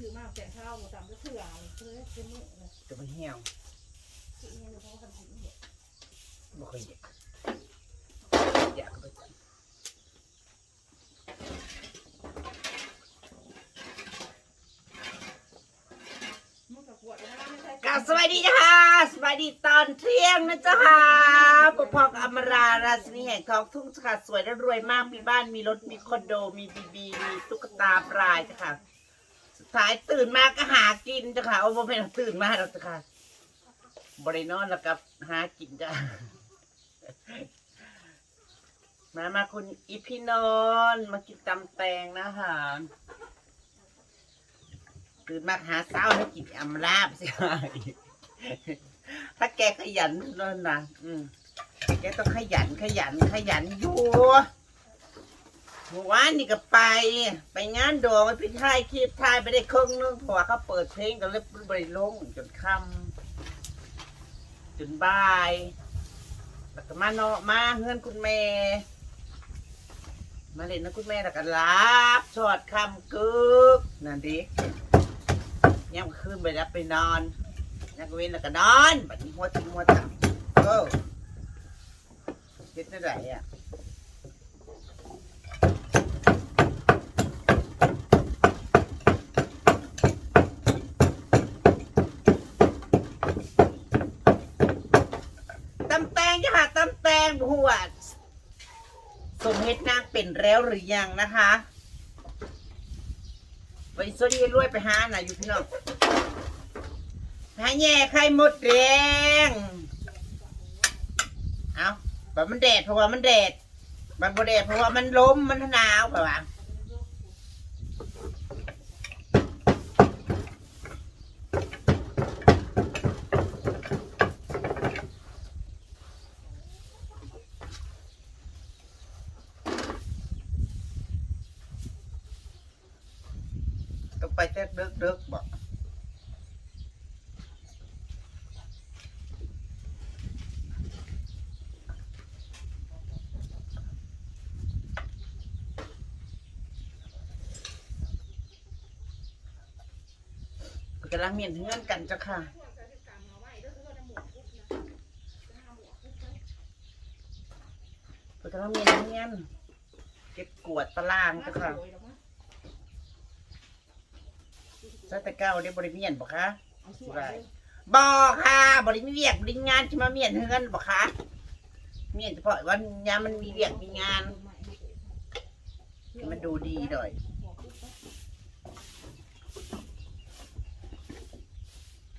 แปลงคือมากแปลงข้าวตามก็เถื่อเลยเพื่อเป็นมือเลยจะไปเหี่ยวที่นี่เพราะว่าทำถึงเด็กบ่เคยเด็กอยากไปจังมันกับปวดแล้วไม่ใช่กราบสวัสดีค่ะสวัสดีตอนเที่ยงนะจ๊ะค่ะปกพอกอมราราชินีแห่งทองทุ่งค่ะสวยและรวยมากมีบ้านมีรถมีคอนโดมีบีบีมีตุ๊กตาปลายจ้ะค่ะ สุดท้ายตื่นมาก็หากินจ้ะค่ะโอ้โหไม่ตื่นมาหรอกจ้ะค่ะบริโนอนแล้วกับหากินจ้ะมามาคุณอีพี่นอนมากินตำแตงนะคะตื่นมาหาเช้าให้กินอำลาบสิถ้าแกขยันนั่นนะอืมแกต้องขยันขยันขยันอยู่ เมื่อวานนี่ก็ไป ไปงานดองไปพิทายคลิปทายไปได้ครึ่งนึงเพราะว่าเขาเปิดเพลงกันเลยบริลงจนค่ำจนบ่ายแล้วก็มาเนาะมาเฮือนคุณแม่ มาเล่นนะคุณแม่แล้วก็รับชอดคำกึกนั่นดิย่ำคืนไปแล้วไปนอนนักเว้นแล้วก็นอนบัดนี้หัวจิ้มหัวจับก็เจ็ดได้ไหนอะตำแตงจ้ะค่ะตำแตงหัวสมเฮ็ดนาง เป็นแล้วหรือยังนะคะไปโซดีรวยไปหาหน่ะอยู่พี่น้องหาแย่ไข่มดแดงเอาแบบมันแดดเพราะว่ามันแดดมันบ่แดดเพราะว่ามันลมมันหนาวแบบว่าต้องไปแต่เดึกเดึกๆบอก กำลังเมียนเงื่อนกันจ้ะค่ะกำลังเมียนเงื่อนเก็บกวาดตารางจ้ะค่ะซาตะเก้าได้บริเมียนบอกคะบอกค่ะบริมเวียกบริงานที่มาเมียนเฮือนบอกคะเมียนเฉพาะวันยามมันมีเวียกมีงาน มันดูดีหน่อย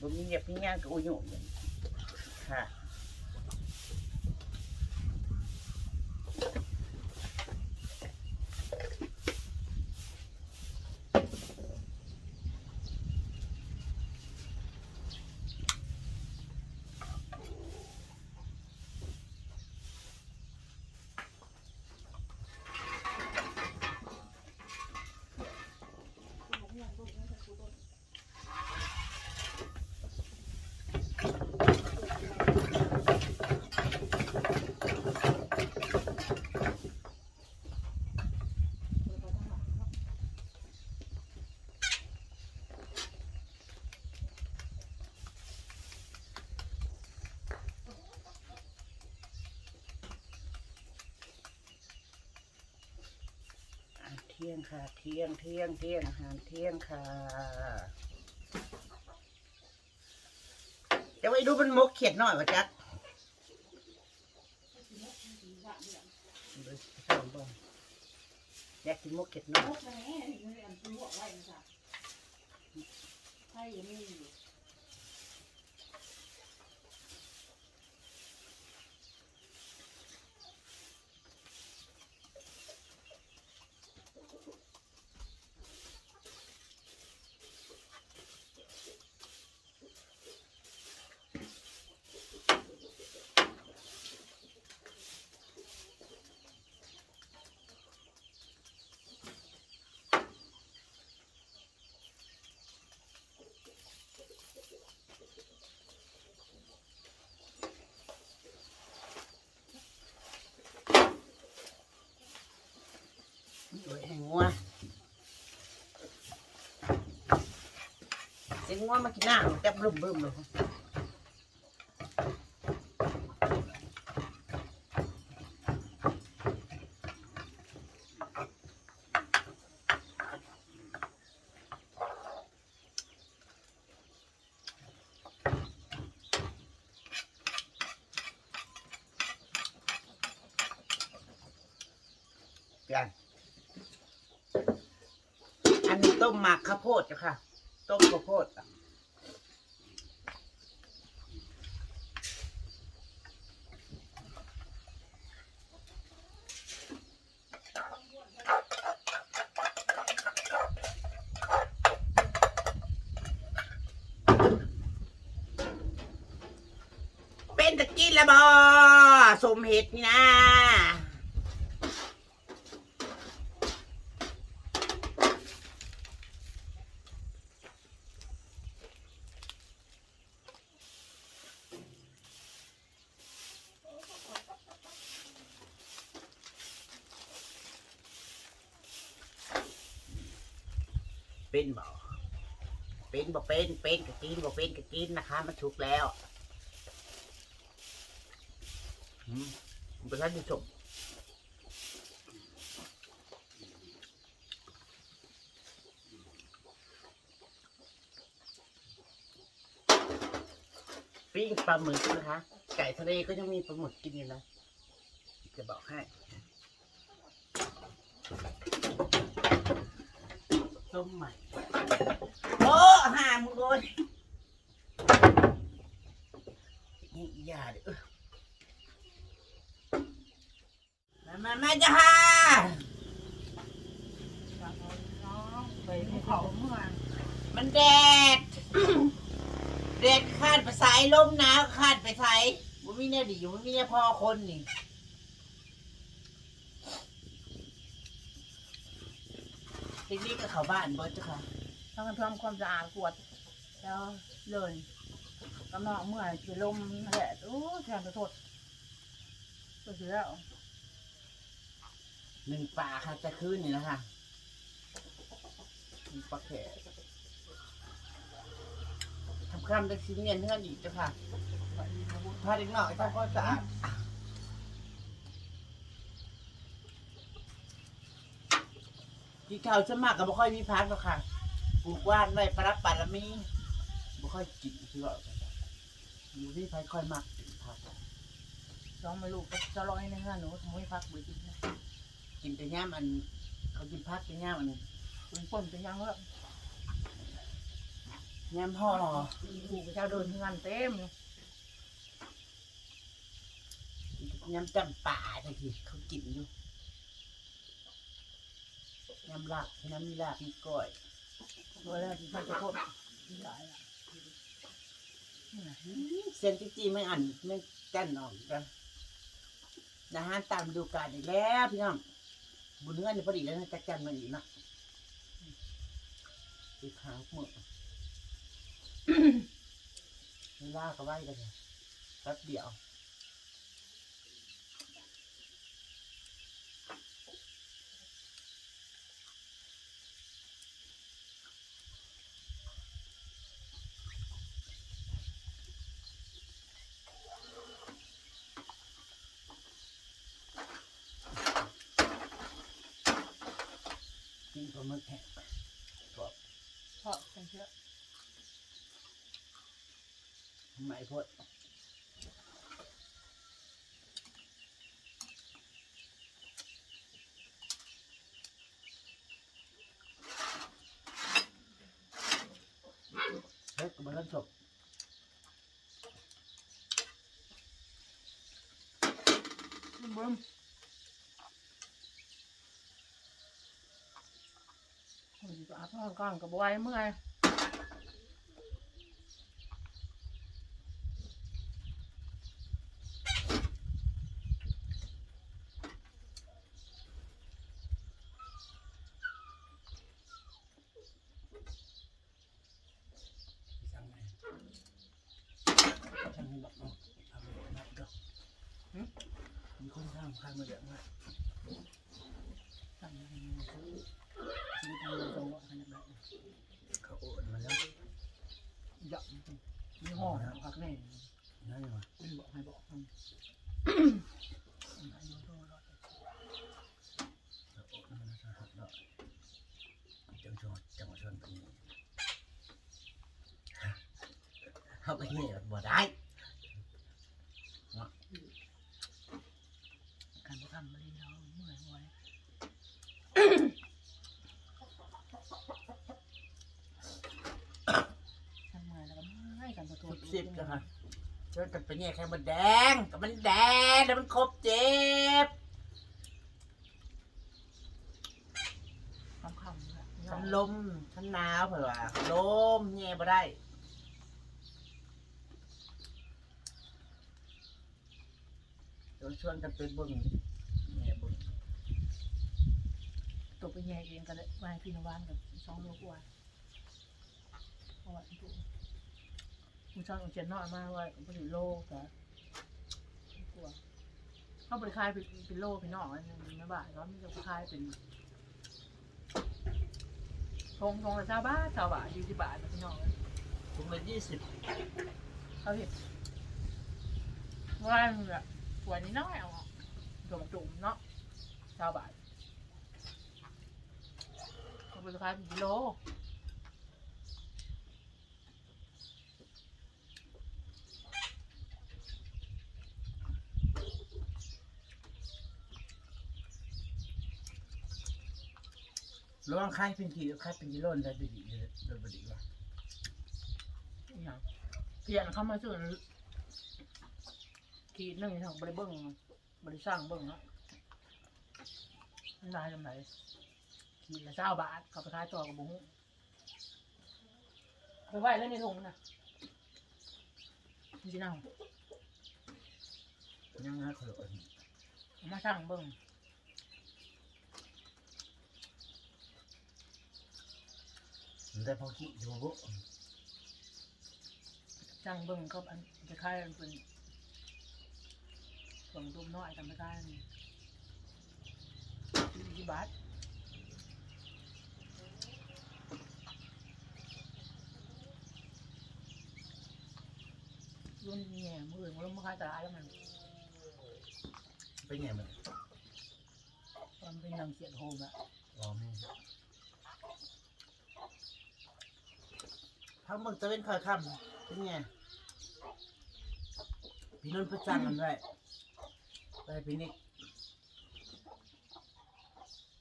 บ่มีเวียกมีงานก็อุยุอยู่ค่ะ ยงค่ะเที่ยงเที่ยงเที่ยงอาหารเที่ยงค่ะจะไปดูเป็นมกเขียดหน่อยวะจ๊ะอยากกินมกเขียดหน่อย สียงงัวมากินหน้าจับลุ่มบึ้มเลยกันอันนี้ต้มหมักข้าวโพดจ้ะค่ะ ต้มข้าวโพดอะเป็นตะกินละบอสมเห็ดนี่นะ เป็นบ่ เป็นเป็นเป็กินบ่เป็นกะกินนะคะ มันถูกแล้วอืมป็นท่านชมปิ้งปลาหมึกนะคะ ไก่ทะเลก็ยังมีปลาหมึกกินอยู่นะจะบอกให้ต้มใหม่ โอ้หามึงเลยนี่ย่าเด้อมามามาจ้าฮ่าไปภูเขาเมื่อมันแดด แดดคาดไปสายลมหนาวคาดไปสายบ่มีแน่ดีอยู่บ่มีแน่พอคนนี่เด็กนี่ก็เข้าบ้านเบิดจ้ะค่ะ ต้องกันทำความสะอาดกวด แล้วเลยกำนองเมื่อยจะลมแหละโอ้แทนจะทดก็เสียแล้วหนึ่งป่าค่ะจะขึ้นนี่นะคะหนึ่งปลาแขกทำคำได้ชิ้นเงินเท่านี้จ้ะค่ะพาเด็กหน่อยทำความสะอาดกินข้าวสมัครก็บ่ค่อยมีพักหรอกค่ะ ปลูกว่านไว้ประรับปารมีบ่ค่อยกินคือว่าอยู่ที่ไผค่อยมากกินผักสองไม่ลูกก็จะลอยในเงื่อนหนูทำให้พักเบื่อจริงนะกินแต่ย่ามอัน เขากินพักแต่ย่ามอันเป็นคนเป็นยังแล้วย่ามห่อผูกเจ้าเดินงานเต็มอยู่ย่ำจำป่าตะกี้เขากินอยู่ย่ำลาบย่ำมีลาบมีก้อย ตัวแล้วที่เขาจะทดหลายอะนี่นะเส้นจีจีไม่อันไม่แกั้นออกกันนะฮะตามดูกาลอีกแล้วพี่น้องบุญเงื่อนนี่พอดีแล้วนะจักจันมาอีกนะอีกครั้งหมดเวลาก็ไหวกันเลยแป๊บเดียว กินปลาหมึกแห้งเพราะกันเชื่อไม่พดเฮ้ยกูมาเล่นศพ เบิ้มคนที่ อาบน้ำกลางกับไหวเมื่อย สั่งไงสั่งให้บอกเนาะทำให้นับก็มีคนสร้างพายมาเยอะมากสั่งให้ซื้อซื้อทางตรงว่าขนาดนั้นเขาโอนมาแล้ว หยอก มีห้องพักแน่นั่นเหรอมันบอกให้บอกมันอายุโตแล้วจังชนจังชนเป็นเขาไปเหี้ยบ่ได้ การทำอะไรเราเมื่อยไว้ทำงานแล้วก็ไม่กันตัว สิบสิบจ้ะค่ะจนกันเป็นเหี้ยแค่มันแดงกับมันแดงแล้วมันครบเจ็บคำคำฉันลมฉันหนาวเผื่อว่าลมเงี้ยบ่ได้เดี๋ยวชวนกันไปบิ่งเงี้ยเบิ่งตัวไปแย่เองกันเลยมาพี่นวานกับสองโลกว่าเพราะว่าถูก คุณช่างเขียนน้อยมากว่าผลิตโลแต่กลัวเขาบริคายเป็นเป็นโลเป็นนอกอันนึงนบ่ายเขาไม่จะคายเป็นทงทงละชาวบ้านชาวบ้านยี่สิบบาทนะพี่น้องถุงละยี่สิบเขาเห็นว่าแบบตัวนี้น้อยเอาจุ่มจุ่มเนาะชาวบ้านเขาบริคายเป็นกิโล ระวังคายเป็นกี่คายเป็นกิโลนได้ดีดีเลยโดยบดีว่าอย่างเพียนเข้ามาซื้อขีดหนึ่งทางบริเบิ้งบริสร้างเบิ้งเนาะมันได้ทำไรขีดละเจ้าบาทเขาไปขายต่อกับบุ้งไปไหวแล้วในถุงนะนี่สิเนายังนะขลุ่นเอามาสร้างเบิ้ง มันได้พอขี้ดูบุสร้างเบิ้งก็อันจะขายมันเป็นส่วนตุ้มน้อยทำไม่ได้นี่ยี่บาทรุ่นเนี่ยมืออื่นมันลงมาขายตลาดแล้วมันเป็นไงมันมันเป็นนางเสียดโฮมอะอ๋อไม่ ทั้งหมดจะเป็นคอยคำเป็นไงพี่นุ่นประจังกันด้วยไปพี่นิก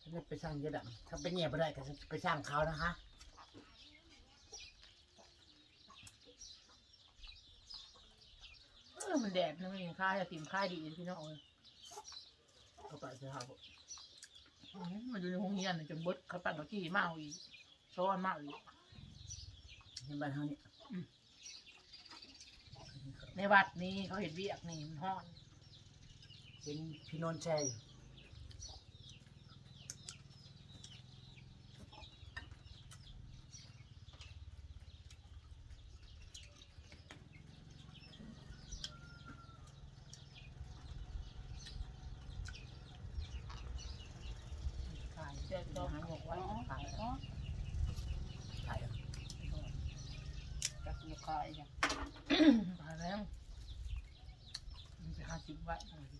ฉันจะไปสร้างเยอะดังถ้าเป็นเงียบไม่ได้ก็จะไปสร้างเขานะคะเออมันแดดนะมันยังค่ายอะติมค่ายดีพี่น้องเลยเขาไปจะหาผมอื้อหือมันอยู่ในห้องเรียนน่ะจนเบดเขาปั่นเขาจี้เมาอีกซ้อนมากอีก ในบ้านเฮานี่ในวัดนี่เขาเห็นเวียกนี่มันห้อนเป็นพี่นนท์แช่อยู่ขายเจ้าก็หาบอกว่าขายอ๋อ ถ่ายอะ จักลูกค้าอย่างขายแล้วมันจะห้าสิบบาทอะไรดี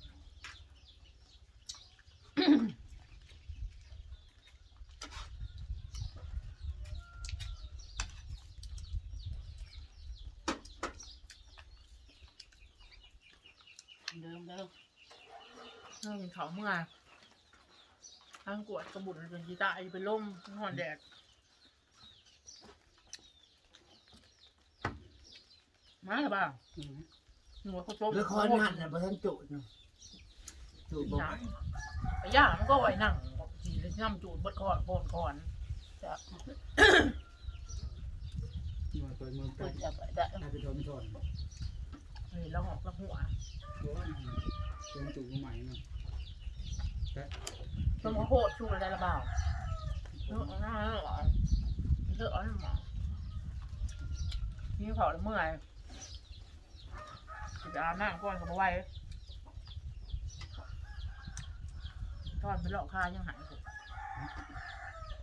เดิมเดิมเรื่องเขาเมื่อทางกวดกระบุนจนกีตาร์ไปล่มหอนแดด มาหรือเปล่าหนูว่าเขาต้มละครหันน่ะบ่ทันจุดเนาะจุดบ่หนังไอ้ย่ามันก็ไว้นั่งทีละย่ำจูดบดคอนโคนคอนจะมาเปิดเมืองไกเปิลดจับไว้ได้ถ้าไปชมชนเฮ้ยเราหอกเราหัวโอ้ยชมจุกใหม่เนาะต้มข้าวโพดชูอะไรละเปล่าเลือกเอาหน้าเลือกเอาเลือกเอาหน้านี่เขาเมื่อย จะอาบน้ำก่อนก็มาไว้ทอดเป็นหลอกคายังหายผม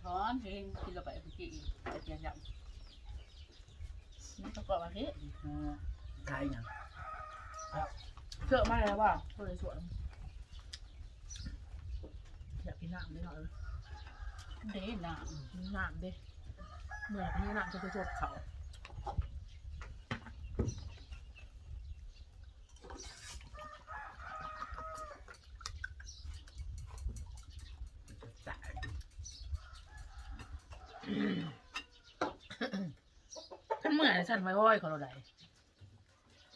ถอนเองที่เราไปเมื่อกี้ไปเจียนยำนี่ประกอบอะไรขายหยังเชื่อมากเลยว่าก็เลยสวนอยากกินน้ำได้หน่อยเด้น่ะน้ำดิเมื่อพี่น้ำจะไปสดเขา ท่านเมื่อยฉันไว้ห้อยของเราใด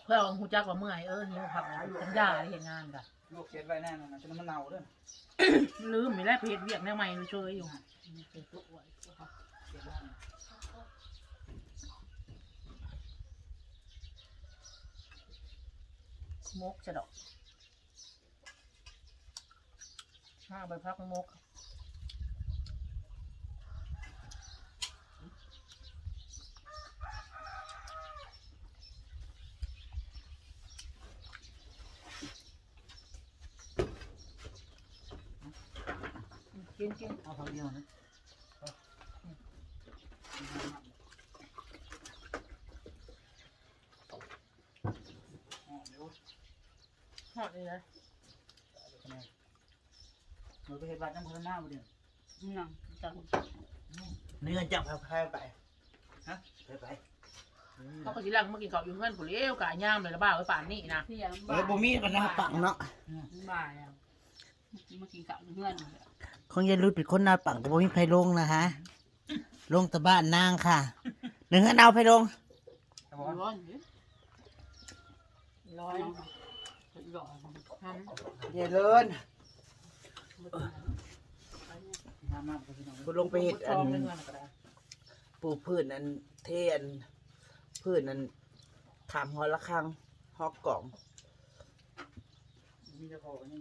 เพื่อเอาหูจักว่าเมื่อยเออนี่พักแล้วฉันยาได้เห็นงานกันลูกเช็ดไว้แน่นอนนะจนมันเน่าด้วยลืมมีแล้วเพจเวียกแนวใหม่เชยอยู่เจ็บตัวอ้วนเช็ดไว้มกจะดอกห้าใบพักมก กินกินเอาคำเดียวนะหอดเลยนะเราไปเห็ดบัตรน้ำพันหน้าบ่เดียวนั่งจังเนื้อจับแพ้ไปฮะไปไปเขาก็สิลังมากินข้าวอยู่เพื่อนผู้เลี้ยวกะย่ามเลยละบ้าไว้ป่านนี้นะเที่ยงเออบ่มีปัญหาปังเนาะบ่ายอะ มากินกับเพื่อนของยายรุดเป็นคนหน้าปังแต่บ่มีไผลงนะฮะ ลงแต่บ้านนางค่ะหนึ่งเอาไผลงร้อนเด้ร้อร้ยอนร้อนทำยายเลินน้ำมากพี่น้องกูลงไปเห็ดอัทองนเงินก็ได้ปลูกพืชนั้นเทอันพืชนั้นถามหอละครังฮอกกล่อง มีเจ้าของนี่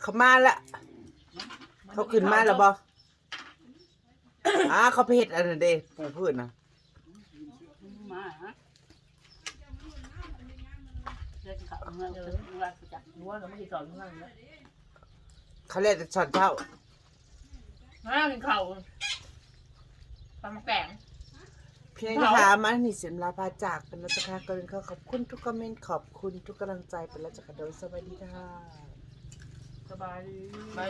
เขามาละเขาขึ้นมาแล้วบออ่าเขาไปเห็ดอันนั้นเด้ปลูกพืชนะมาฮะเดินกับเพื่อนเดินรักจักรู้ว่าเราไม่กินข้าวอยู่เพื่อนแล้วเขาเรียกแต่ช็อตเช้าห้ากินข้าวปลาหมึกแกงเพียงนะคะมันนี่เสียมลาพาจากเป็นรัชกาลเกินเขาขอบคุณทุกคอมเมนต์ขอบคุณทุกกำลังใจเป็นรัชกาลโดยสวัสดีค่ะ สบายดี ไป